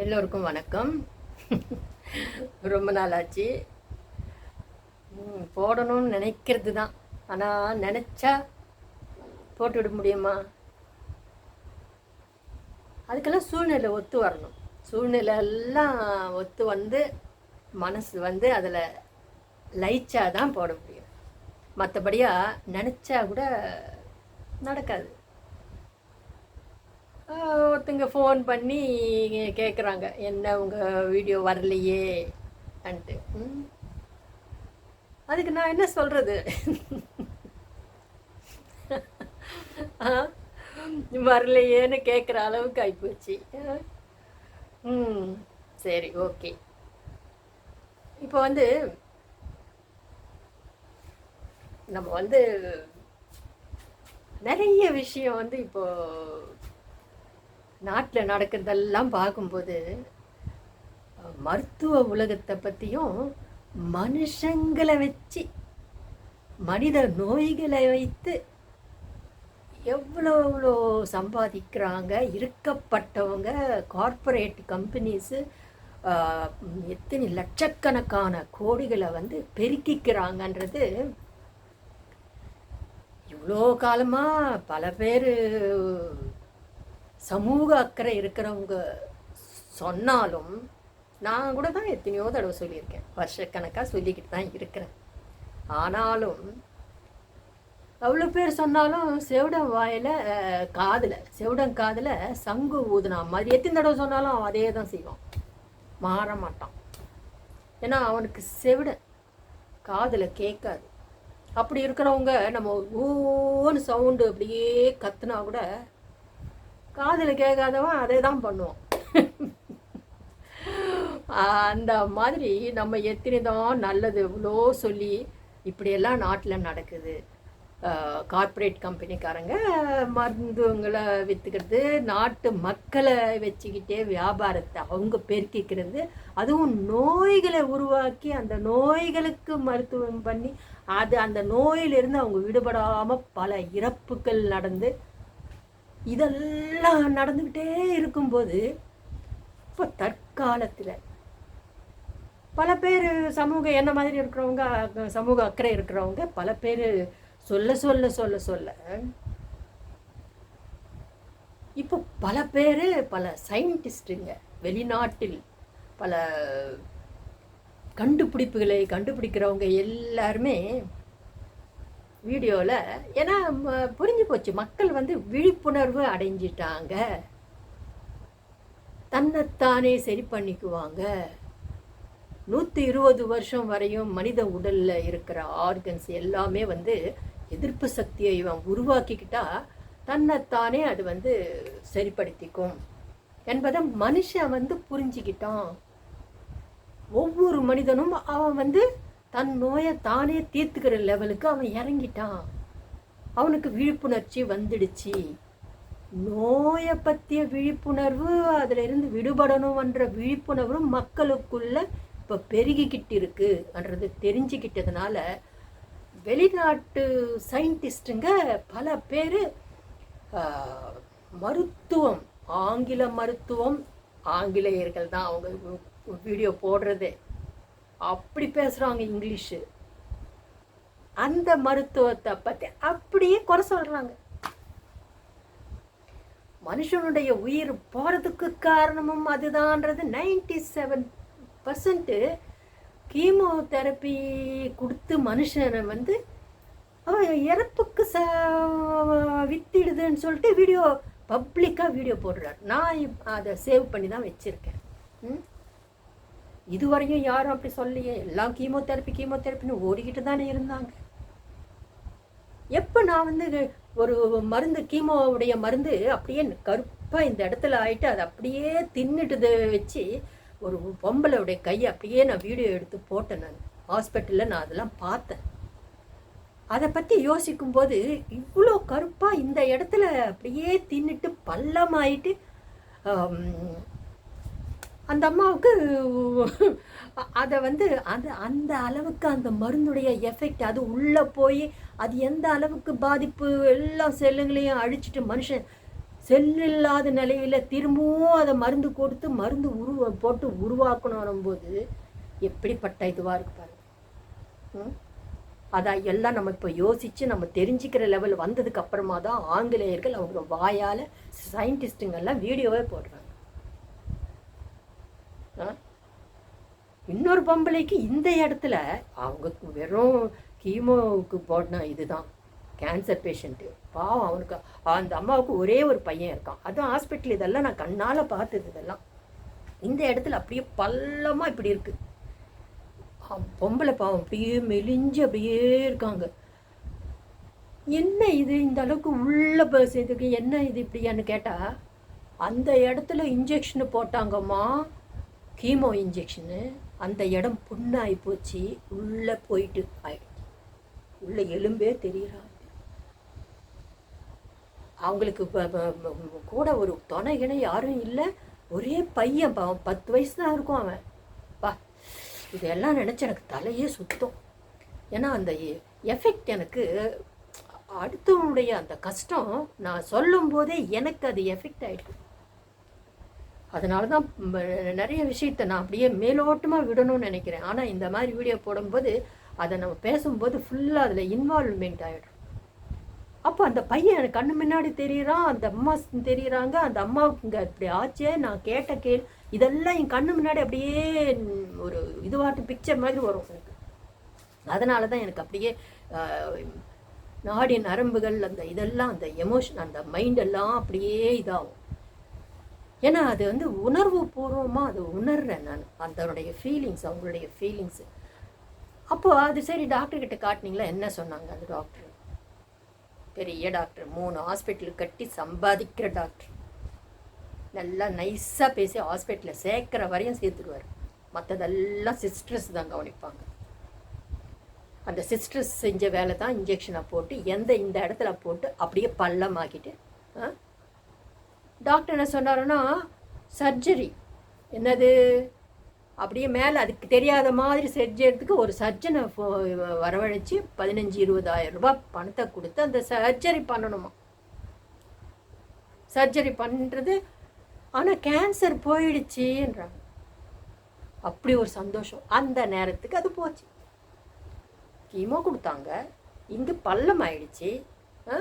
எல்லோருக்கும் வணக்கம். ரொம்ப நாள் ஆச்சு போடணும்னு நினைக்கிறது தான் ஆனால் நினச்சா போட்டுவிட முடியுமா? அதுக்கெல்லாம் சூழ்நிலை ஒத்து வரணும். சூழ்நிலை எல்லாம் ஒத்து வந்து மனசு வந்து அதில் லயிச்சா தான் போட முடியும். மற்றபடியாக நினச்சா கூட நடக்காது. ஒருத்தங்க ஃபோன் பண்ணி கேட்குறாங்க என்ன உங்கள் வீடியோ வரலையே? அன்ட்டு. அதுக்கு நான் என்ன சொல்கிறது வரலையேன்னு கேட்குற அளவுக்கு ஆகிப்போச்சு ம். சரி ஓகே. இப்போ வந்து நம்ம வந்து நிறைய விஷயம் வந்து இப்போது நாட்டில் நடக்கிறதெல்லாம் பார்க்கும்போது மருத்துவ உலகத்தை பற்றியும் மனுஷங்களை வச்சு மனித நோய்களை வைத்து எவ்வளோ எவ்வளோ சம்பாதிக்கிறாங்க இருக்கப்பட்டவங்க கார்ப்பரேட் கம்பெனிஸு எத்தனை லட்சக்கணக்கான கோடிகளை வந்து பெருக்கிக்கிறாங்கன்றது இவ்வளோ காலமாக பல பேர் சமூக அக்கறை இருக்கிறவங்க சொன்னாலும் நான் கூட தான் எத்தனையோ தடவை சொல்லியிருக்கேன். வருஷக்கணக்காக சொல்லிக்கிட்டு தான் இருக்கிறேன். ஆனாலும் அவ்வளோ பேர் சொன்னாலும் செவிடன் வாயில் காதில் செவிடம் காதில் சங்கு ஊதுனா மாதிரி எத்தனை தடவை சொன்னாலும் அவன் அதே தான் செய்வான். மாற மாட்டான். ஏன்னா அவனுக்கு செவிடன் காதில் கேட்காது. அப்படி இருக்கிறவங்க நம்ம ஊன்னு சவுண்டு அப்படியே கத்துனா கூட காதில் கேட்காதவன் அதே தான் பண்ணுவான். அந்த மாதிரி நம்ம எத்தனை தான் நல்லது இவ்வளோ சொல்லி இப்படியெல்லாம் நாட்டில் நடக்குது. கார்ப்பரேட் கம்பெனிக்காரங்க மருந்துங்களை விற்றுக்கிறது நாட்டு மக்களை வச்சுக்கிட்டே வியாபாரத்தை அவங்க பெருக்கிக்கிறது அதுவும் நோய்களை உருவாக்கி அந்த நோய்களுக்கு மருத்துவம் பண்ணி அது அந்த நோயிலிருந்து அவங்க விடுபடாமல் பல இறப்புகள் நடந்து இதெல்லாம் நடந்துக்கிட்டே இருக்கும்போது இப்போ தற்காலத்தில் பல பேர் சமூக என்ன மாதிரி இருக்கிறவங்க சமூக அக்கறை இருக்கிறவங்க பல பேர் சொல்ல சொல்ல சொல்ல சொல்ல இப்போ பல பேர் பல சயின்டிஸ்ட்டுங்க வெளிநாட்டில் பல கண்டுபிடிப்புகளை கண்டுபிடிக்கிறவங்க எல்லாருமே வீடியோவில் ஏன்னா புரிஞ்சு போச்சு. மக்கள் வந்து விழிப்புணர்வு அடைஞ்சிட்டாங்க. தன்னைத்தானே சரி பண்ணிக்குவாங்க. நூற்றி இருபது வருஷம் வரையும் மனித உடலில் இருக்கிற ஆர்கன்ஸ் எல்லாமே வந்து எதிர்ப்பு சக்தியை இவன் உருவாக்கிக்கிட்டா தன்னைத்தானே அது வந்து சரிப்படுத்திக்கும் என்பதை மனுஷன் வந்து புரிஞ்சுக்கிட்டான். ஒவ்வொரு மனிதனும் அவன் வந்து தன் நோயை தானே தீர்த்துக்கிற லெவலுக்கு அவன் இறங்கிட்டான். அவனுக்கு விழிப்புணர்ச்சி வந்துடுச்சு. நோயை பற்றிய விழிப்புணர்வு அதில் இருந்து விடுபடணும்ன்ற விழிப்புணர்வு மக்களுக்குள்ள இப்போ பெருகிக்கிட்டு இருக்குன்றது தெரிஞ்சுக்கிட்டதுனால வெளிநாட்டு சயின்டிஸ்ட்டுங்க பல பேர் மருத்துவம் ஆங்கில மருத்துவம் ஆங்கிலேயர்கள் தான் அவங்க வீடியோ போடுறதே. அப்படி பேசுகிறாங்க இங்கிலீஷு. அந்த மருத்துவத்தை பற்றி அப்படியே குறை சொல்கிறாங்க மனுஷனுடைய உயிர் போகிறதுக்கு காரணமும் அதுதான்றது. நைன்டி செவன் பர்சன்ட்டு கீமோதெரப்பி கொடுத்து மனுஷனை வந்து அவன் இறப்புக்கு ச வித்திடுதுன்னு சொல்லிட்டு வீடியோ பப்ளிக்காக வீடியோ போடுறார். நான் அதை சேவ் பண்ணி தான் வச்சுருக்கேன். ம்? இதுவரையும் யாரும் அப்படி சொல்லியே எல்லாம் கீமோதெரப்பி கீமோதெரப்பின்னு ஓடிக்கிட்டு தானே இருந்தாங்க. எப்போ நான் வந்து ஒரு மருந்து கீமோவுடைய மருந்து அப்படியே கருப்பாக இந்த இடத்துல ஆயிட்டு அதை அப்படியே தின்னுட்டுது வச்சு ஒரு பொம்பளையுடைய கையை அப்படியே நான் வீடியோ எடுத்து போட்டேன் நான். ஹாஸ்பிட்டலில் நான் அதெல்லாம் பார்த்தேன். அதை பற்றி யோசிக்கும்போது இவ்வளோ கருப்பாக இந்த இடத்துல அப்படியே தின்னுட்டு பள்ளமாயிட்டு அந்த அம்மாவுக்கு அதை வந்து அது அந்த அளவுக்கு அந்த மருந்துடைய எஃபெக்ட் அது உள்ளே போய் அது எந்த அளவுக்கு பாதிப்பு எல்லா செல்லுங்களையும் அழிச்சிட்டு மனுஷன் செல் இல்லாத நிலையில் திரும்பவும் அதை மருந்து கொடுத்து மருந்து உருவ போட்டு உருவாக்கணும் போது எப்படிப்பட்ட இதுவாக இருக்கு பாருங்க ம்? அதான் எல்லாம் நம்ம இப்போ யோசித்து நம்ம தெரிஞ்சுக்கிற லெவல் வந்ததுக்கு அப்புறமா தான் ஆங்கிலேயர்கள் அவங்க வாயால் சயின்டிஸ்ட்டுங்கெல்லாம் வீடியோவே போடுறாங்க ஆ? இன்னொரு பொம்பளைக்கு இந்த இடத்துல அவங்க வெறும் கீமோவுக்கு போடனா இதுதான். கேன்சர் பேஷண்ட்டு பாவம் அவனுக்கு. அந்த அம்மாவுக்கு ஒரே ஒரு பையன் இருக்கான். அதுவும் ஹாஸ்பிட்டல் இதெல்லாம் நான் கண்ணால் பார்த்தது இதெல்லாம். இந்த இடத்துல அப்படியே பள்ளமாக இப்படி இருக்குது பொம்பளை பாவம் அப்படியே மெலிஞ்சு அப்படியே இருக்காங்க. என்ன இது? இந்த அளவுக்கு உள்ள பஸ் இதுக்கு என்ன இது இப்படியான்னு கேட்டால் அந்த இடத்துல இன்ஜெக்ஷனு போட்டாங்கம்மா. கீமோ இன்ஜெக்ஷனு அந்த இடம் புண்ணாகி போச்சு. உள்ளே போயிட்டு ஆயிடுச்சு. உள்ளே எலும்பே தெரியறாங்க அவங்களுக்கு கூட ஒரு துணை இணை யாரும் இல்லை. ஒரே பையன் பாவம் பத்து வயசு தான் இருக்கும் அவன். பா இதெல்லாம் நினச்சி எனக்கு தலையே சுத்தம். ஏன்னா அந்த எஃபெக்ட் எனக்கு அடுத்தவனுடைய அந்த கஷ்டம் நான் சொல்லும் போதே எனக்கு அது எஃபெக்ட் ஆகிட்டு அதனால தான் நிறைய விஷயத்தை நான் அப்படியே மேலோட்டமாக விடணும்னு நினைக்கிறேன். ஆனால் இந்த மாதிரி வீடியோ போடும்போது அதை நம்ம பேசும்போது ஃபுல்லாக அதில் இன்வால்வ்மெண்ட் ஆகிடும் அப்போ அந்த பையன் எனக்கு கண்ணு முன்னாடி தெரியறான் அந்த அம்மா தெரியறாங்க அந்த அம்மாவுக்கு இங்கே இப்படி ஆச்சே நான் கேட்ட கேள் இதெல்லாம் என் கண்ணு முன்னாடி அப்படியே ஒரு இதுவாட்டு பிக்சர் மாதிரி வரும் எனக்கு. அதனால தான் எனக்கு அப்படியே நாடி நரம்புகள் அந்த இதெல்லாம் அந்த எமோஷன் அந்த மைண்ட் எல்லாம் அப்படியே இதாகும். ஏன்னா அது வந்து உணர்வு பூர்வமாக அது உணர்றேன் நான். அதனுடைய ஃபீலிங்ஸ் அவங்களுடைய ஃபீலிங்ஸ் அப்போது அது சரி டாக்டர் கிட்ட காட்டினீங்களா? என்ன சொன்னாங்க அந்த டாக்டர் பெரிய டாக்டர் மூணு ஹாஸ்பிட்டல் கட்டி சம்பாதிக்கிற டாக்டர் நல்லா நைஸாக பேசி ஹாஸ்பிட்டலில் சேர்க்குற வரையும் சேர்த்துடுவார் மற்றதெல்லாம் சிஸ்டர்ஸ் தான் கவனிப்பாங்க. அந்த சிஸ்டர்ஸ் செஞ்ச வேலை தான் இன்ஜெக்ஷனை போட்டு எந்த இந்த இடத்துல போட்டு அப்படியே பள்ளமாக்கிட்டு ஆ? டாக்டர் என்ன சொன்னாருன்னா சர்ஜரி. என்னது? அப்படியே மேலே அதுக்கு தெரியாத மாதிரி செஞ்சதுக்கு ஒரு சர்ஜனை ஃபோ- பதினஞ்சு இருபதாயிரம் ரூபாய் பணத்தை கொடுத்து அந்த சர்ஜரி பண்ணணுமா? சர்ஜரி பண்ணுறது ஆனால் கேன்சர் போயிடுச்சுன்றாங்க. அப்படி ஒரு சந்தோஷம். அந்த நேரத்துக்கு அது போச்சு. கீமோ கொடுத்தாங்க. இங்கே பள்ளம் ஆயிடுச்சு. ஆ?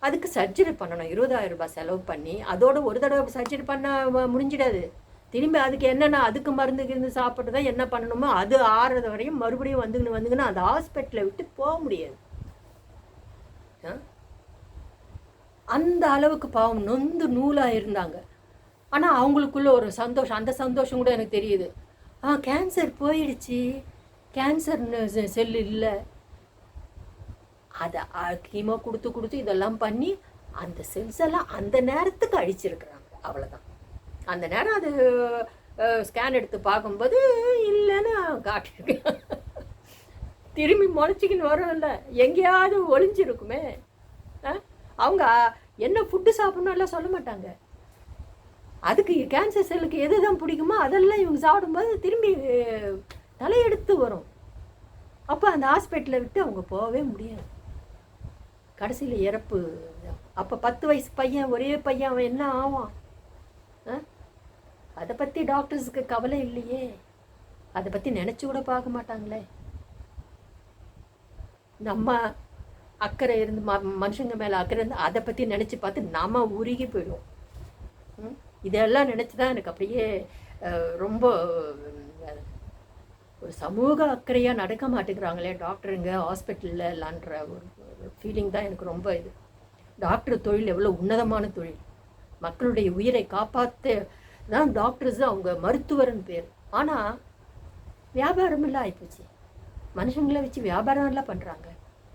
அதுக்கு சர்ஜரி பண்ணணும். இருபதாயிரம் ரூபாய் செலவு பண்ணி அதோட ஒரு தடவை சர்ஜரி பண்ண முடிஞ்சிடாது. திரும்பி அதுக்கு என்னென்ன அதுக்கு மருந்து இருந்து சாப்பிட்டு தான் என்ன பண்ணணுமோ அது ஆறுறது வரையும் மறுபடியும் வந்துக்கின்னு வந்துக்கின்னு அந்த ஹாஸ்பிட்டலை விட்டு போக முடியாது. ஆ? அந்த அளவுக்கு பாவம் நொந்து நூலாக இருந்தாங்க. ஆனால் அவங்களுக்குள்ள ஒரு சந்தோஷம் அந்த சந்தோஷம் கூட எனக்கு தெரியுது. ஆ கேன்சர் போயிடுச்சு. கேன்சர் செல் இல்லை. அதை கீமோ கொடுத்து கொடுத்து இதெல்லாம் பண்ணி அந்த செல்ஸ் எல்லாம் அந்த நேரத்துக்கு அழிச்சிருக்கிறாங்க. அவ்வளோதான் அந்த நேரம் அது ஸ்கேன் எடுத்து பார்க்கும்போது இல்லைன்னு காட்டியிருக்கேன் திரும்பி முளைச்சிக்கின்னு வரும்ல. எங்கேயாவது ஒளிஞ்சிருக்குமே. ஆ? அவங்க என்ன ஃபுட்டு சாப்பிடணும் எல்லாம் சொல்ல மாட்டாங்க. அதுக்கு கேன்சர் செல்லுக்கு எது தான் பிடிக்குமோ அதெல்லாம் இவங்க சாப்பிடும்போது திரும்பி தலையெடுத்து வரும். அப்போ அந்த ஹாஸ்பிட்டலை விட்டு அவங்க போகவே முடியாது. கடைசியில் இறப்பு. அப்போ பத்து வயசு பையன் ஒரே பையன் அவன் என்ன ஆவான்? ஆ? அதை பற்றி டாக்டர்ஸுக்கு கவலை இல்லையே. அதை பற்றி நினச்சி கூட பார்க்க மாட்டாங்களே. நம்ம அக்கறை இருந்து ம மனுஷங்க மேலே அக்கறை இருந்து அதை பற்றி நினச்சி பார்த்து நம்ம உருகி போயிடுவோம். ம்? இதெல்லாம் நினச்சி தான் எனக்கு அப்படியே ரொம்ப ஒரு சமூக அக்கறையாக நடக்க மாட்டேங்கிறாங்களே டாக்டருங்க ஹாஸ்பிட்டலில் இல்லைன்ற ஒரு ஃபீலிங் தான் எனக்கு ரொம்ப இது. டாக்டர் தொழில் எவ்வளோ உன்னதமான தொழில். மக்களுடைய உயிரை காப்பாற்ற தான் டாக்டர்ஸ் அவங்க மருத்துவர்னு பேர். ஆனால் வியாபாரம் எல்லாம் ஆகிப்போச்சு மனுஷங்களை வச்சு வியாபாரம் எல்லாம் பண்ணுறாங்க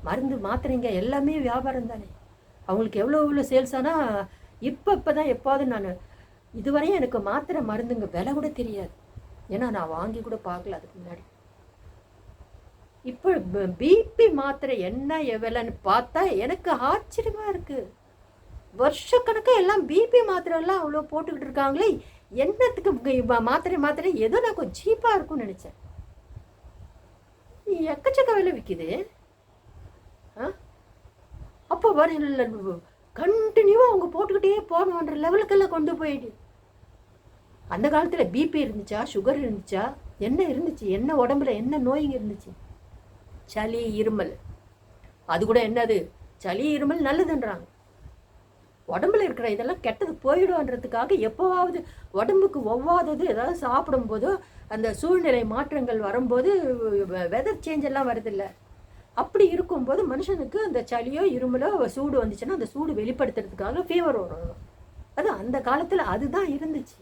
மருந்து மாத்திரைங்க எல்லாமே வியாபாரம் தானே. அவங்களுக்கு எவ்வளோ எவ்வளோ சேல்ஸ் ஆனால் இப்போ இப்போ தான் எப்போது நான் இதுவரையும் எனக்கு மாத்திரை மருந்துங்க விலை கூட தெரியாது. ஏன்னா நான் வாங்கி கூட பார்க்கல அதுக்கு முன்னாடி. இப்போ பிபி மாத்திரை என்ன விலைன்னு பார்த்தா எனக்கு ஆச்சரியமாக இருக்குது வருஷக்கணக்காக எல்லாம் பிபி மாத்திரை எல்லாம் அவ்வளோ போட்டுக்கிட்டு இருக்காங்களே என்னத்துக்கு மாத்திரை மாத்திரை ஏதோ நான் கொஞ்சம் சீப்பாக இருக்கும்னு நினச்சேன். எக்கச்சக்க விலை விற்கிது ஆ? அப்போ வர கண்டினியூவாக அவங்க போட்டுக்கிட்டே போகணுன்ற லெவலுக்கெல்லாம் கொண்டு போயிடு. அந்த காலத்தில் பிபி இருந்துச்சா சுகர் இருந்துச்சா என்ன இருந்துச்சு என்ன உடம்புல என்ன நோய்ங்க இருந்துச்சு? சளி இருமல். அது கூட என்னது? சளி இருமல் நல்லதுன்றாங்க. உடம்புல இருக்கிற இதெல்லாம் கெட்டது போயிடும்ன்றதுக்காக எப்போவாவது உடம்புக்கு ஒவ்வாதது ஏதாவது சாப்பிடும்போதோ அந்த சூழ்நிலை மாற்றங்கள் வரும்போது வெதர் சேஞ்ச் எல்லாம் வருதில்ல. அப்படி இருக்கும்போது மனுஷனுக்கு அந்த சளியோ இருமலோ சூடு வந்துச்சுன்னா அந்த சூடு வெளிப்படுத்துறதுக்காக ஃபீவர் வரும். அது அந்த காலத்தில் அதுதான் இருந்துச்சு.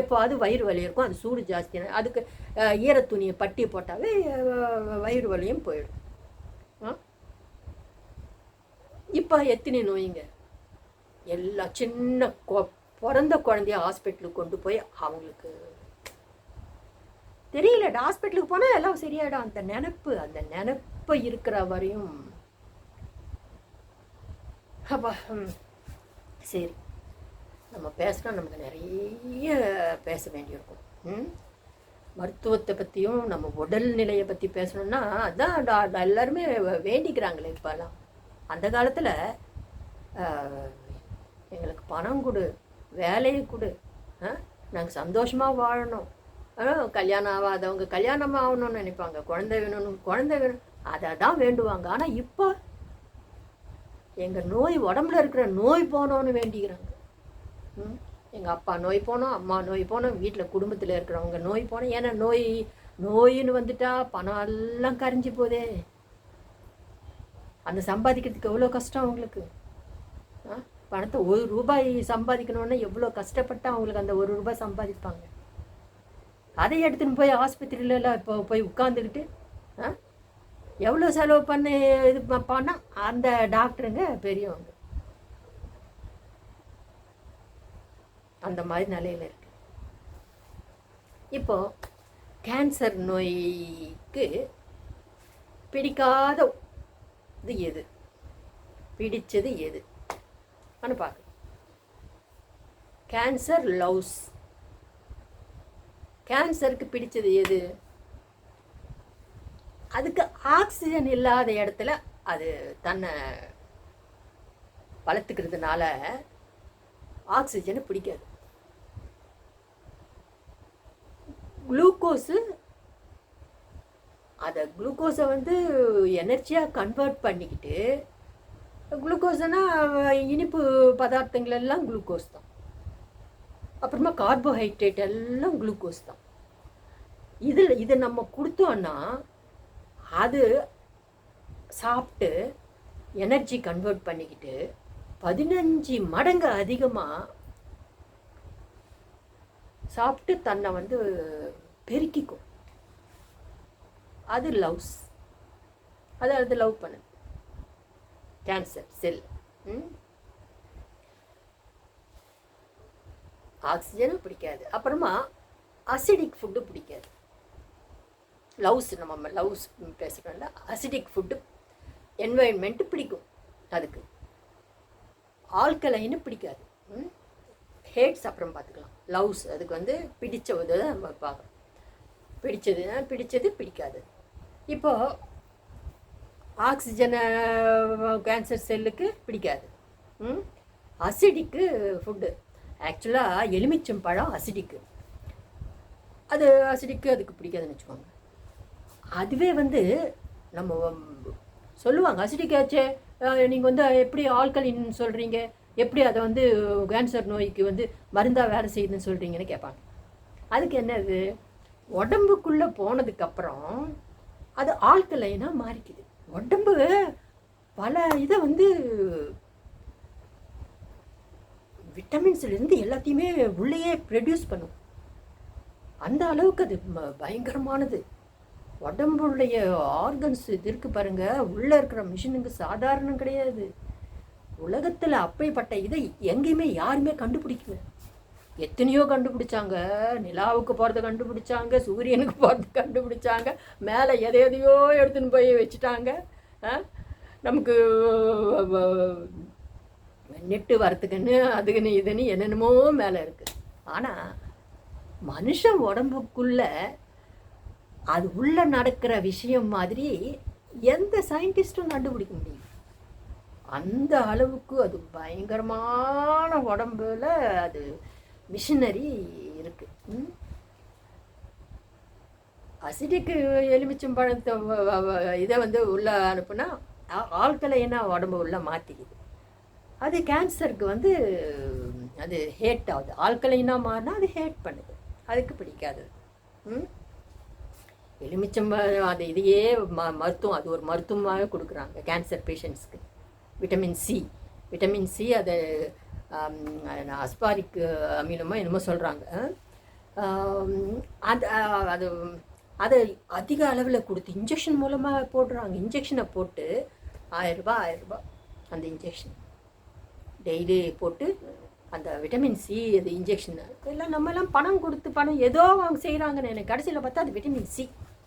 எப்போ அது வயிறு வலி இருக்கும் அது சூடு ஜாஸ்தியான அதுக்கு ஈரத்துணியை பட்டி போட்டாவே வயிறு வலியும் போயிடும். இப்போ எத்தனை நோய்ங்க? எல்லாம் சின்ன கொ பிறந்த குழந்தைய ஹாஸ்பிட்டலுக்கு கொண்டு போய் அவங்களுக்கு. தெரியல ஹாஸ்பிட்டலுக்கு போனால் எல்லாம் சரியாயிடும். அந்த நினப்பு அந்த நினப்பு இருக்கிற வரையும். அப்பா சரி. நம்ம பேசினா நமக்கு நிறைய பேச வேண்டியிருக்கும். ம்? மருத்துவத்தை பற்றியும் நம்ம உடல் நிலையை பற்றி பேசணும்னா அதான் டா- எல்லாருமே வேண்டிக்கிறாங்களே இப்போல்லாம். அந்த காலத்தில் எங்களுக்கு பணம் கொடு வேலையை கொடு நாங்கள் சந்தோஷமாக வாழணும். ஆ, கல்யாணம் ஆகாதவங்க கல்யாணம் ஆகணும்னு நினைப்பாங்க. குழந்தை வேணும்னு குழந்தை வேணும் அதை தான் வேண்டுவாங்க. ஆனால் இப்போ எங்கள் நோய் உடம்புல இருக்கிற நோய் போனோன்னு வேண்டிக்கிறாங்க. எங்கள் அப்பா நோய் போனோம் அம்மா நோய் போனோம் வீட்டில் குடும்பத்தில் இருக்கிறவங்க நோய் போனோம். ஏன்னா நோய் நோயின்னு வந்துட்டா பணம் எல்லாம் கரைஞ்சி போதே. அந்த சம்பாதிக்கிறதுக்கு எவ்வளோ கஷ்டம் அவங்களுக்கு? ஆ? பணத்தை ஒரு ரூபாய் சம்பாதிக்கணுன்னா எவ்வளோ கஷ்டப்பட்டு அவங்களுக்கு அந்த ஒரு ரூபாய் சம்பாதிப்பாங்க? அதை எடுத்துன்னு போய் ஆஸ்பத்திரியிலலாம் இப்போ போய் உட்காந்துக்கிட்டு ஆ? எவ்வளோ செலவு பண்ணி இது பண்ணால் அந்த டாக்டருங்க பெரியவங்க. அந்த மாதிரி நிலையில இருக்கு. இப்போ கேன்சர் நோய்க்கு பிடிக்காத இது எது? பிடிச்சது எது? ஆனால் பார்க்க கேன்சர் லவ்ஸ் கேன்சருக்கு பிடிச்சது எது? அதுக்கு ஆக்சிஜன் இல்லாத இடத்துல அது தன்னை வளர்த்துக்கிறதுனால ஆக்சிஜனை பிடிக்காது. குளுக்கோஸு அதை குளுக்கோஸை வந்து எனர்ஜியாக கன்வெர்ட் பண்ணிக்கிட்டு குளுக்கோஸ்னா இனிப்பு பதார்த்தங்கள் எல்லாம் குளுக்கோஸ் தான். அப்புறமா கார்போஹைட்ரேட் எல்லாம் குளுக்கோஸ் தான். இதில் இதை நம்ம கொடுத்தோன்னா அது சாப்பிட்டு எனர்ஜி கன்வெர்ட் பண்ணிக்கிட்டு பதினஞ்சு மடங்கு அதிகமாக சாப்பிட்டு தன்னை வந்து பெருக்கிக்கும் அது லவ்ஸ். அது அது லவ் பண்ணுது கேன்சர் செல் ஆக்சிஜனும் பிடிக்காது. அப்புறமா அசிடிக் ஃபுட்டு பிடிக்காது. லவ்ஸ் நம்ம லவ்ஸ் பேசுகிறோம்ல அசிடிக் ஃபுட்டு என்வாயன்மெண்ட்டு பிடிக்கும் அதுக்கு. ஆல்கலைன்னு பிடிக்காது. ஹேட்ஸ் அப்புறம் பார்த்துக்கலாம். லவ்ஸ் அதுக்கு வந்து பிடிச்ச உதை நம்ம பார்க்குறோம் பிடிச்சது. பிடிச்சது பிடிக்காது. இப்போது ஆக்சிஜனை கேன்சர் செல்லுக்கு பிடிக்காது. ம்? அசிடிக்கு ஃபுட்டு ஆக்சுவலாக எலுமிச்சம் பழம் அசிடிக்கு. அது அசிடிக்கு அதுக்கு பிடிக்காதுன்னு வச்சுக்கோங்க. அதுவே வந்து நம்ம சொல்லுவாங்க அசிடிக் ஆச்சே நீங்கள் வந்து எப்படி ஆல்கலின் சொல்கிறீங்க எப்படி அதை வந்து கேன்சர் நோய்க்கு வந்து மருந்தாக வேலை செய்யுதுன்னு சொல்கிறீங்கன்னு கேட்பாங்க. அதுக்கு என்னது உடம்புக்குள்ளே போனதுக்கப்புறம் அது ஆல்கலைனாக மாறிக்குது. உடம்பு பல இதை வந்து விட்டமின்ஸ்லேருந்து எல்லாத்தையுமே உள்ளேயே ப்ரொடியூஸ் பண்ணும். அந்த அளவுக்கு அது பயங்கரமானது. உடம்புடைய ஆர்கன்ஸ் இது இருக்கு பாருங்க. உள்ளே இருக்கிற மிஷினுக்கு சாதாரணம் கிடையாது. உலகத்தில் அப்படிப்பட்ட இதை எங்கேயுமே யாருமே கண்டுபிடிக்கல. எத்தனையோ கண்டுபிடிச்சாங்க. நிலாவுக்கு போகிறத கண்டுபிடிச்சாங்க சூரியனுக்கு போகிறத கண்டுபிடிச்சாங்க மேலே எதை எதையோ எடுத்துன்னு போய் வச்சுட்டாங்க. ஆ? நமக்கு நெட்டு வரத்துக்குன்னு அதுக்குன்னு இதுன்னு என்னென்னமோ மேலே இருக்குது ஆனால் மனுஷன் உடம்புக்குள்ள அது உள்ள நடக்கிற விஷயம் மாதிரி எந்த சயின்டிஸ்ட்டும் கண்டுபிடிக்க முடியும். அந்த அளவுக்கு அது பயங்கரமான உடம்புல அது மிஷினரி இருக்கு. ம்? அசிடிக்கு எலுமிச்சம்பழத்தை இதை வந்து உள்ளே அனுப்புனா ஆட்களைன்னா உடம்பு உள்ள மாற்றிக்குது அது கேன்சருக்கு வந்து அது ஹேட் ஆகுது. ஆல்கலைனா மாறினா அது ஹேட் பண்ணுது. அதுக்கு பிடிக்காது. ம். எலுமிச்சம்பழம் அது இதையே ம மருத்துவம் அது ஒரு மருத்துவமாக கொடுக்குறாங்க கேன்சர் பேஷண்ட்ஸ்க்கு விட்டமின் சி விட்டமின் சி அதை அஸ்பாரிக் அமீனமோ என்னமோ சொல்கிறாங்க அது அது அதை அதிக அளவில் கொடுத்து இன்ஜெக்ஷன் மூலமாக போடுறாங்க. இன்ஜெக்ஷனை போட்டு ஆயிரரூபா ஆயிரரூபா அந்த இன்ஜெக்ஷன் டெய்லி போட்டு அந்த விட்டமின் சி அது இன்ஜெக்ஷன் எல்லாம் நம்மலாம் பணம் கொடுத்து பணம் ஏதோ அவங்க செய்கிறாங்கன்னு எனக்கு கடைசியில் பார்த்தா அது விட்டமின் சி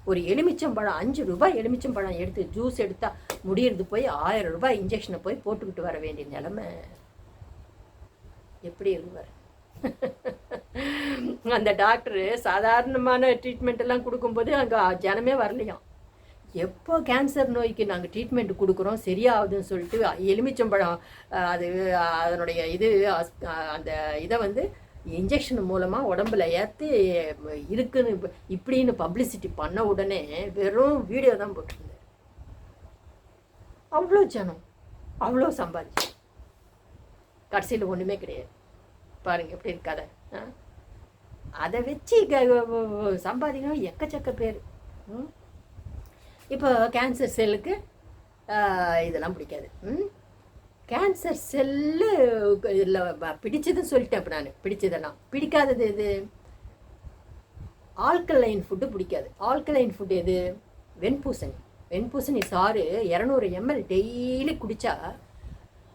ஒரு எலுமிச்சம்பழம் அஞ்சு ரூபாய் எலுமிச்சம்பழம் எடுத்து ஜூஸ் எடுத்தால் முடியறது போய் ஆயிரம் ரூபாய் இன்ஜெக்ஷனை போய் போட்டுக்கிட்டு வர வேண்டிய நிலமை. எப்படி எழுவார்? அந்த டாக்டரு சாதாரணமான ட்ரீட்மெண்ட் எல்லாம் கொடுக்கும்போது அங்கே ஜனமே வரலையாம். எப்போ கேன்சர் நோய்க்கு நாங்கள் ட்ரீட்மெண்ட் கொடுக்குறோம் சரியாகுதுன்னு சொல்லிட்டு எலுமிச்சம்பழம் அது அதனுடைய இது அந்த இதை வந்து இன்ஜெக்ஷன் மூலமாக உடம்புல ஏற்றி இருக்குன்னு இப்படின்னு பப்ளிசிட்டி பண்ண உடனே வெறும் வீடியோ தான் போட்டிருந்தேன் அவ்வளோ ஜனம் அவ்வளோ சம்பாதிச்சு. கடைசியில் ஒன்றுமே கிடையாது. பாருங்க எப்படி இருக்காத அதை வச்சு க- சம்பாதிக்கணும் எக்கச்சக்க பேர். ம்? இப்போ கேன்சர் செல்லுக்கு இதெல்லாம் பிடிக்காது. ம்? கேன்சர் செல்லு இதில் பிடிச்சதுன்னு சொல்லிட்டேன் இப்போ நான். பிடிச்சதெல்லாம். பிடிக்காதது எது? ஆல்கலைன் ஃபுட்டு பிடிக்காது. ஆல்கலைன் ஃபுட் எது? வெண்பூசணி. வெண்பூசணி சாறு இரநூறு எம்எல் டெய்லி குடித்தா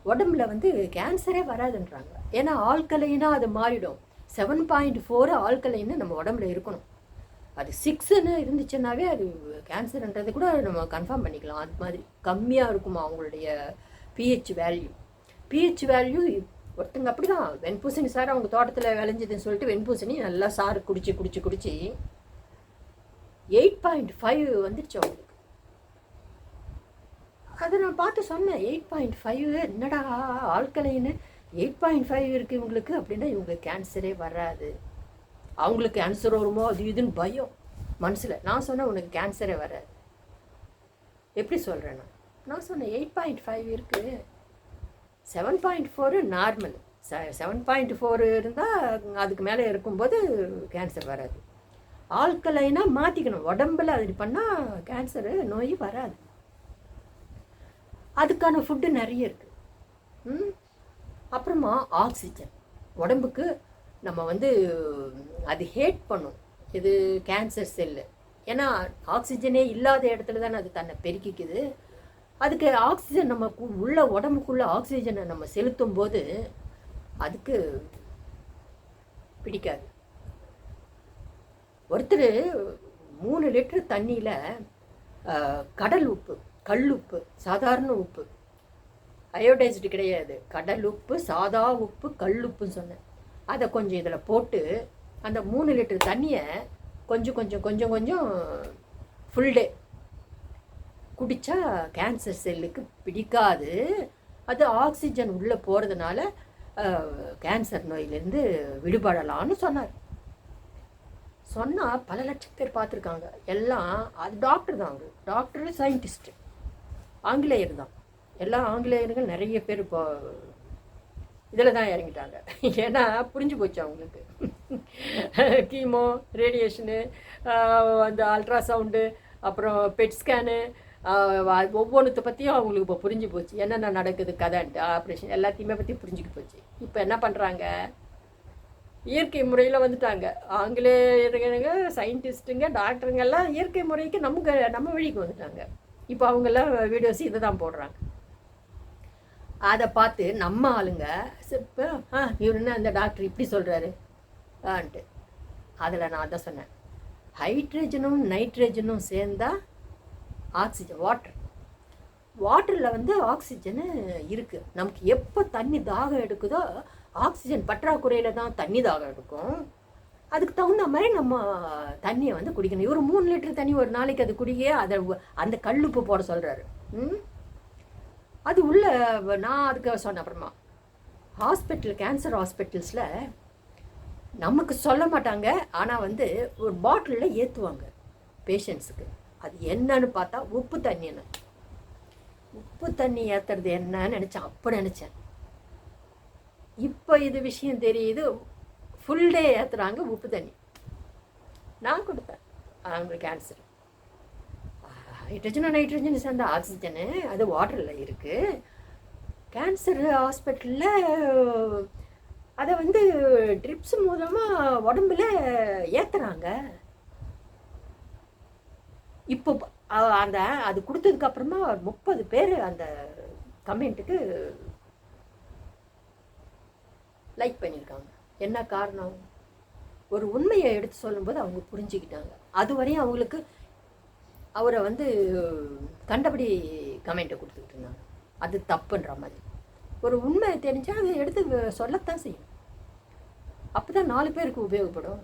உடம்புல வந்து கேன்சரே வராதுன்றாங்க. ஏன்னா ஆல்கலைனா அது மாறிடும். செவன் பாயிண்ட் ஃபோர் ஆல்கலைன்னு நம்ம உடம்புல இருக்கணும். அது சிக்ஸுன்னு இருந்துச்சுன்னாவே அது கேன்சர்ன்றது கூட நம்ம கன்ஃபார்ம் பண்ணிக்கலாம். அது மாதிரி கம்மியாக இருக்குமா அவங்களுடைய பிஹெச் வேல்யூ பிஹெச் வேல்யூ ஒருத்தங்க அப்படிதான். வெண்பூசணி சார் அவங்க தோட்டத்தில் விளைஞ்சதுன்னு சொல்லிட்டு வெண்பூசணி நல்லா சாறு குடிச்சு குடிச்சு குடிச்சு. எயிட் பாயிண்ட் ஃபைவ் வந்துடுச்சு அவங்க அதை நான் பார்த்து சொன்னேன் எயிட் பாயிண்ட் ஃபைவ் என்னடா ஆட்களைன்னு எயிட் பாயிண்ட் ஃபைவ் இருக்குது இவங்களுக்கு அப்படின்னா இவங்களுக்கு கேன்சரே வராது. அவங்களுக்கு கேன்சர் வருமோ அது இதுன்னு பயம். மனசில். நான் சொன்னேன் உனக்கு கேன்சரே வராது. எப்படி சொல்கிறேன் நான்? நான் சொன்னேன் எயிட் பாயிண்ட் ஃபைவ் இருக்குது seven point four normal seven point four இருந்தால் அதுக்கு மேலே இருக்கும்போது கேன்சர் வராது. ஆட்களைனா மாற்றிக்கணும் உடம்புல அது பண்ணால் கேன்சரு நோய் வராது. அதுக்கான ஃபுட்டு நிறைய இருக்குது ம்? அப்புறமா ஆக்சிஜன் உடம்புக்கு நம்ம வந்து அது ஹேட் பண்ணும். இது கேன்சர் செல்லு ஏன்னா ஆக்சிஜனே இல்லாத இடத்துல தானே அது தன்னை பெருக்கிக்குது. அதுக்கு ஆக்சிஜன் நம்ம உள்ள உடம்புக்குள்ள ஆக்சிஜனை நம்ம செலுத்தும் போது அதுக்கு பிடிக்காது. ஒருத்தர் மூணு லிட்டர் தண்ணியில் கடல் உப்பு கல் உப்பு சாதாரண உப்பு. அயோடைஸ்டு கிடையாது. கடல் உப்பு சாதா உப்பு கல் உப்புன்னு சொன்னேன். அதை கொஞ்சம் இதில் போட்டு அந்த மூணு லிட்டர் தண்ணியை கொஞ்சம் கொஞ்சம் கொஞ்சம் கொஞ்சம் ஃபுல் டே குடித்தா கேன்சர் செல்லுக்கு பிடிக்காது. அது ஆக்சிஜன் உள்ளே போகிறதுனால கேன்சர் நோயிலேருந்து விடுபடலாம்னு சொன்னார். சொன்னால் பல லட்சம் பேர் பார்த்துருக்காங்க. எல்லாம் அது டாக்டர் தான் அவங்க டாக்டரு சயின்டிஸ்ட்டு ஆங்கிலேயர் தான். எல்லா ஆங்கிலேயர்கள் நிறைய பேர் இப்போ இதில் தான் இறங்கிட்டாங்க. ஏன்னா புரிஞ்சு போச்சு அவங்களுக்கு. கீமோ ரேடியேஷனு அந்த அல்ட்ராசவுண்டு அப்புறம் பெட் ஸ்கேனு ஒவ்வொன்றத்தை பற்றியும் அவங்களுக்கு இப்போ புரிஞ்சு போச்சு. என்னென்ன நடக்குது கதைன்ட்டு ஆப்ரேஷன் எல்லாத்தையுமே பற்றி புரிஞ்சுக்க போச்சு. இப்போ என்ன பண்ணுறாங்க இயற்கை முறையில் வந்துட்டாங்க. ஆங்கிலேயருங்க சயின்டிஸ்ட்டுங்க டாக்டருங்க எல்லாம் இயற்கை முறைக்கு நமக்கு நம்ம வழிக்கு வந்துட்டாங்க. இப்போ அவங்கெல்லாம் வீடியோஸ் இதை தான் போடுறாங்க. அதை பார்த்து நம்ம ஆளுங்க இப்போ ஆ இவர் என்ன அந்த டாக்டர் இப்படி சொல்கிறாரு ஆன்ட்டு. அதில் நான் அதை சொன்னேன். ஹைட்ரஜனும் நைட்ரஜனும் சேர்ந்தா ஆக்சிஜன் வாட்டர் வாட்டரில் வந்து ஆக்சிஜனு இருக்குது நமக்கு எப்போ தண்ணி தாகம் எடுக்குதோ ஆக்சிஜன் பற்றாக்குறையில் தான் தண்ணி தாகம் எடுக்கும். அதுக்கு தகுந்த மாதிரி நம்ம தண்ணியை வந்து குடிக்கணும். ஒரு மூணு லிட்டர் தண்ணி ஒரு நாளைக்கு அது குடிக்க அதை அந்த கல்லுப்பு போட சொல்கிறாரு ம்? அது உள்ள நான் அதுக்கு சொன்னேன் அப்புறமா ஹாஸ்பிட்டல் கேன்சர் ஹாஸ்பிட்டல்ஸில் நமக்கு சொல்ல மாட்டாங்க. ஆனால் வந்து ஒரு பாட்டிலில் ஏற்றுவாங்க பேஷண்ட்ஸுக்கு அது என்னன்னு பார்த்தா உப்பு தண்ணின்னு உப்பு தண்ணி ஏற்றுறது என்னன்னு நினச்சேன். அப்போ நினச்சேன். இப்போ இது விஷயம் தெரியுது. ஃபுல் டே ஏற்றுறாங்க உப்பு தண்ணி. நான் கொடுத்தேன் அவங்களுக்கு கேன்சர் ஹைட்ரஜனும் நைட்ரஜன் சேர்ந்த ஆக்சிஜனு அது வாட்டரில் இருக்குது கேன்சர் ஹாஸ்பிட்டலில் அதை வந்து ட்ரிப்ஸ் மூலமாக உடம்புல ஏற்றுறாங்க இப்போ அந்த அது கொடுத்ததுக்கப்புறமா முப்பது பேர் அந்த கமெண்ட்டுக்கு லைக் பண்ணியிருக்காங்க என்ன காரணம்? ஒரு உண்மையை எடுத்து சொல்லும்போது அவங்க புரிஞ்சுக்கிட்டாங்க. அதுவரையும் அவங்களுக்கு அவரை வந்து கண்டபடி கமெண்ட்டை கொடுத்துக்கிட்டு இருந்தாங்க. அது தப்புன்ற மாதிரி. ஒரு உண்மை தெரிஞ்சால் அதை எடுத்து சொல்லத்தான் செய்யும். அப்போ தான் நாலு பேருக்கு உபயோகப்படும்.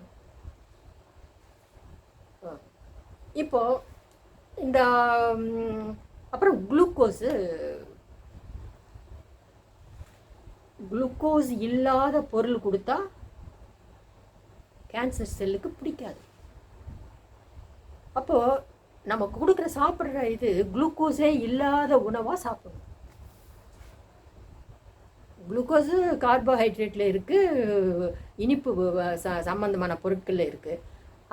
இப்போது இந்த அப்புறம் குளுக்கோஸு குளுக்கோஸ் இல்லாத பொருள் கொடுத்தா கேன்சர் செல்லுக்கு பிடிக்காது. அப்போது நம்ம கொடுக்குற சாப்பிட்ற இது குளுக்கோஸே இல்லாத உணவாக சாப்பிடணும். குளுக்கோஸு கார்போஹைட்ரேட்டில் இருக்குது இனிப்பு ச சம்மந்தமான பொருட்களில் இருக்குது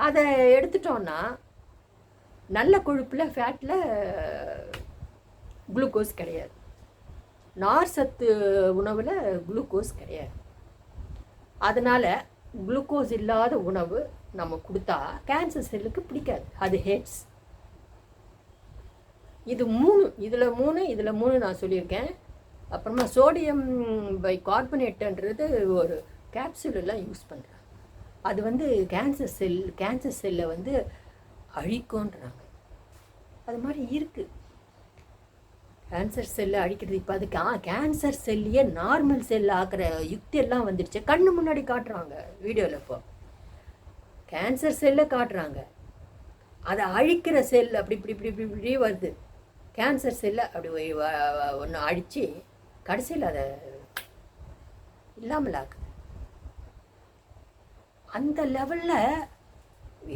அதை எடுத்துட்டோன்னா நல்ல கொழுப்பில் ஃபேட்டில் குளுக்கோஸ் கிடையாது. நார் சத்து உணவில் குளுக்கோஸ் கிடையாது. அதனால் குளுக்கோஸ் இல்லாத உணவு நம்ம கொடுத்தா கேன்சர் செல்லுக்கு பிடிக்காது. அது ஹேட்ஸ் இது மூணு இதில் மூணு இதில் மூணு நான் சொல்லியிருக்கேன். அப்புறமா சோடியம் பை கார்பனேட்டுன்றது ஒரு கேப்சூலெல்லாம் யூஸ் பண்ணுறாங்க அது வந்து கேன்சர் செல் கேன்சர் செல்லை வந்து அழிக்கும்ன்றாங்க. அது மாதிரி இருக்குது கேன்சர் செல்லை அழிக்கிறது. இப்போ அதுக்கு ஆ கேன்சர் செல்லையே நார்மல் செல் ஆக்குற யுக்தி எல்லாம் வந்துடுச்சு. கண்ணு முன்னாடி காட்டுறாங்க வீடியோவில் இப்போ. கேன்சர் செல்லை காட்டுறாங்க. அதை அழிக்கிற செல் அப்படி இப்படி இப்படி இப்படி இப்படி வருது. கேன்சர் செல்லை அப்படி ஒன்று அழித்து கடைசியில் அதை இல்லாமல் ஆக்குது. அந்த லெவலில்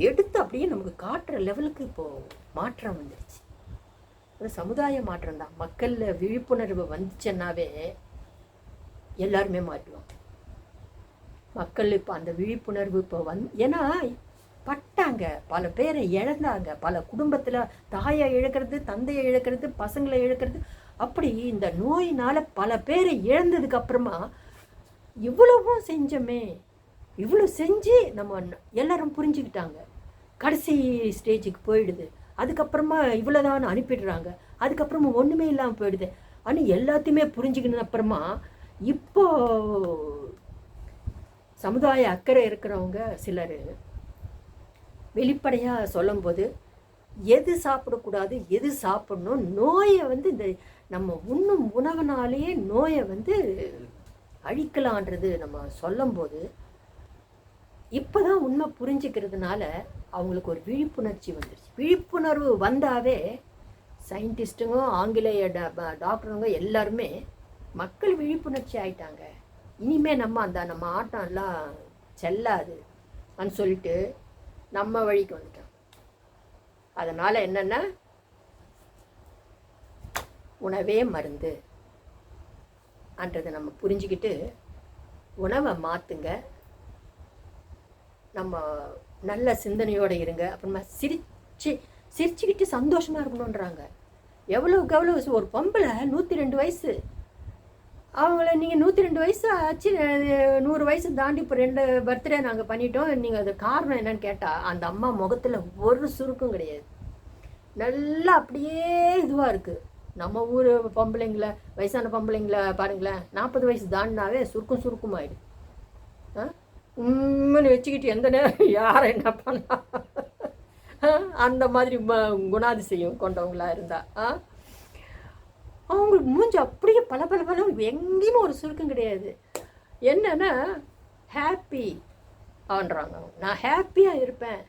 எடுத்து அப்படியே நமக்கு காட்டுற லெவலுக்கு இப்போது மாற்றம் வந்துடுச்சு. ஒரு சமுதாய மாற்றம் தான். மக்களில் விழிப்புணர்வு வந்துச்சுன்னாவே எல்லாருமே மாற்றுவாங்க மக்கள் இப்போ அந்த விழிப்புணர்வு இப்போ வந் ஏன்னா பட்டாங்க. பல பேரை இழந்தாங்க. பல குடும்பத்தில் தாயை இழக்கிறது தந்தையை இழக்கிறது பசங்களை இழக்கிறது. அப்படி இந்த நோயினால் பல பேரை இழந்ததுக்கு அப்புறமா இவ்வளவும் செஞ்சோமே. இவ்வளோ செஞ்சு நம்ம எல்லாரும் புரிஞ்சுக்கிட்டாங்க. கடைசி ஸ்டேஜுக்கு போயிடுது. அதுக்கப்புறமா இவ்வளோதான் அனுப்பிடுறாங்க. அதுக்கப்புறமா ஒன்றுமே இல்லாமல் போயிடுது. ஆனால் எல்லாத்தையுமே புரிஞ்சுக்கின அப்புறமா இப்போ சமுதாய அக்கறை இருக்கிறவங்க சிலர் வெளிப்படையாக சொல்லும்போது எது சாப்பிடக்கூடாது எது சாப்பிடணும் நோயை வந்து இந்த நம்ம உண்ணும் உணவுனாலேயே நோயை வந்து அழிக்கலான்றது நம்ம சொல்லும்போது இப்போதான் உண்மை புரிஞ்சுக்கிறதுனால அவங்களுக்கு ஒரு விழிப்புணர்ச்சி வந்துருச்சு. விழிப்புணர்வு வந்தாவே சயின்டிஸ்ட்டுங்க ஆங்கிலேய டாக்டருங்க எல்லாருமே மக்கள் விழிப்புணர்ச்சி ஆயிட்டாங்க. இனிமே நம்ம அந்த நம்ம ஆட்டம் எல்லாம் செல்லாது அப்படின்னு சொல்லிட்டு நம்ம வழிக்கு வந்துட்டோம். அதனால் என்னென்னா உணவே மருந்து அன்றதை நம்ம புரிஞ்சுக்கிட்டு உணவை மாற்றுங்க நம்ம நல்ல சிந்தனையோடு இருங்க. அப்புறமா சிரி சி சிரிச்சுக்கிட்டு சந்தோஷமாக இருக்கணுன்றாங்க எவ்வளோக்கு எவ்வளோ ஒரு பொம்பளை நூற்றி ரெண்டு வயசு. அவங்கள நீங்கள் நூற்றி ரெண்டு வயசு ஆச்சு நூறு வயசு தாண்டி இப்போ ரெண்டு பர்த்டே நாங்கள் பண்ணிட்டோம். நீங்கள் அது காரணம் என்னன்னு கேட்டால் அந்த அம்மா முகத்தில் ஒரு சுருக்கம் கிடையாது. நல்லா அப்படியே இதுவாக இருக்குது நம்ம ஊர் பொம்பளைங்களை வயசான பொம்பளைங்களை பாருங்களேன் நாற்பது வயசு தாண்டினாவே சுருக்கம் சுருக்கமாயிடும் ஆ? உம்முன்னு வச்சுக்கிட்டு எந்த நேரம் யாரை என்ன பண்ணா? அந்த மாதிரி குணாதிசயம் கொண்டவங்களா இருந்தா ஆ? அவங்களுக்கு மூஞ்சி அப்படியே பல பல பலம் எங்கேயுமே ஒரு சுருக்கம் கிடையாது. என்னன்னா ஹாப்பி ஆன்றாங்க அவங்க. நான் ஹாப்பியாக இருப்பேன்.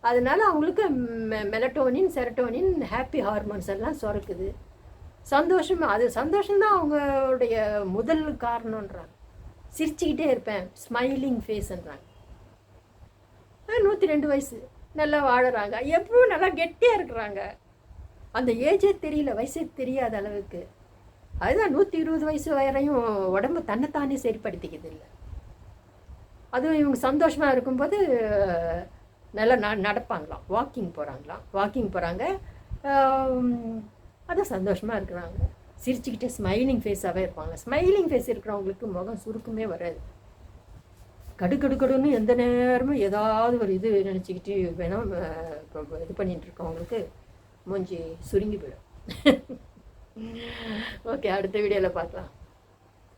அதனால அவங்களுக்கு மெ மெலட்டோனின் செரட்டோனின் ஹாப்பி ஹார்மோன்ஸ் எல்லாம் சுரக்குது. சந்தோஷம் அது சந்தோஷம்தான் அவங்களுடைய முதல் காரணன்றாங்க சிரிச்சுக்கிட்டே இருப்பேன். ஸ்மைலிங் ஃபேஸ்ன்றாங்க நூற்றி ரெண்டு வயசு. நல்லா வாழறாங்க. எப்பவும் நல்லா கெட்டியாக இருக்கிறாங்க. அந்த ஏஜே தெரியல வயசே தெரியாத அளவுக்கு. அதுதான் நூற்றி இருபது வயசு வரையும் உடம்பு தன்னைத்தானே சரிப்படுத்திக்கிறது இல்லை. அதுவும் இவங்க சந்தோஷமாக இருக்கும்போது நல்லா ந நடப்பாங்களாம். வாக்கிங் போகிறாங்களாம் வாக்கிங் போகிறாங்க அதான் சந்தோஷமாக இருக்கிறாங்க. சிரிச்சுக்கிட்டே ஸ்மைலிங் ஃபேஸாகவே இருப்பாங்க. ஸ்மைலிங் ஃபேஸ் இருக்கிறவங்களுக்கு முகம் சுருக்கமே வராது. கடுக்கடுக்கடுன்னு எந்த நேரமும் ஏதாவது ஒரு இது நினச்சிக்கிட்டு வேணால் இது பண்ணிகிட்டு இருக்கவங்களுக்கு மூஞ்சி சுருங்கி போயிடும். ஓகே அடுத்த வீடியோவில் பார்க்கலாம்.